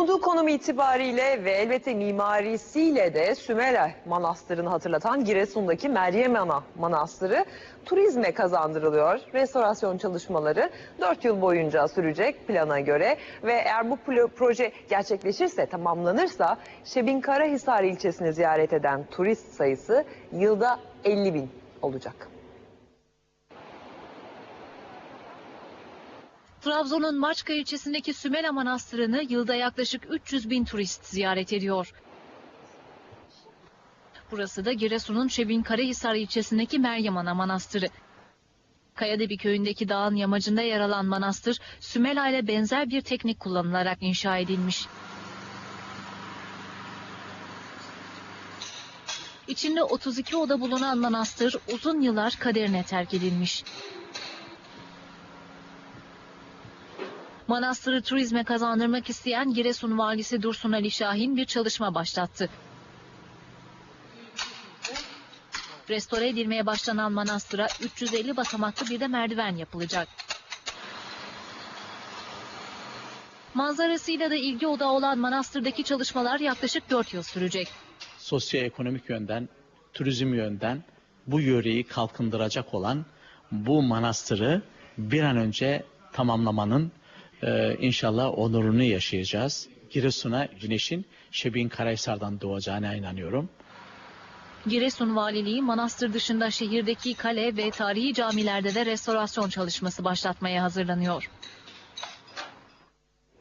Bulunduğu konum itibariyle ve elbette mimarisiyle de Sümele Manastırı'nı hatırlatan Giresun'daki Meryem Ana Manastırı turizme kazandırılıyor. Restorasyon çalışmaları 4 yıl boyunca sürecek plana göre ve eğer bu proje gerçekleşirse, tamamlanırsa Şebin Karahisar ilçesini ziyaret eden turist sayısı yılda 50 bin olacak. Trabzon'un Maçka ilçesindeki Sümela Manastırı'nı yılda yaklaşık 300 bin turist ziyaret ediyor. Burası da Giresun'un Şebin Karahisar ilçesindeki Meryem Ana Manastırı. Kayadebi köyündeki dağın yamacında yer alan manastır, Sümela ile benzer bir teknik kullanılarak inşa edilmiş. İçinde 32 oda bulunan manastır uzun yıllar kaderine terk edilmiş. Manastırı turizme kazandırmak isteyen Giresun Valisi Dursun Ali Şahin bir çalışma başlattı. Restore edilmeye başlanan manastıra 350 basamaklı bir de merdiven yapılacak. Manzarasıyla da ilgi odağı olan manastırdaki çalışmalar yaklaşık 4 yıl sürecek. sosyoekonomik yönden, turizm yönden bu yöreyi kalkındıracak olan bu manastırı bir an önce tamamlamanın e, inşallah onurunu yaşayacağız. Giresun'a güneşin Şebin Karahisar'dan doğacağına inanıyorum. Giresun Valiliği manastır dışında şehirdeki kale ve tarihi camilerde de restorasyon çalışması başlatmaya hazırlanıyor.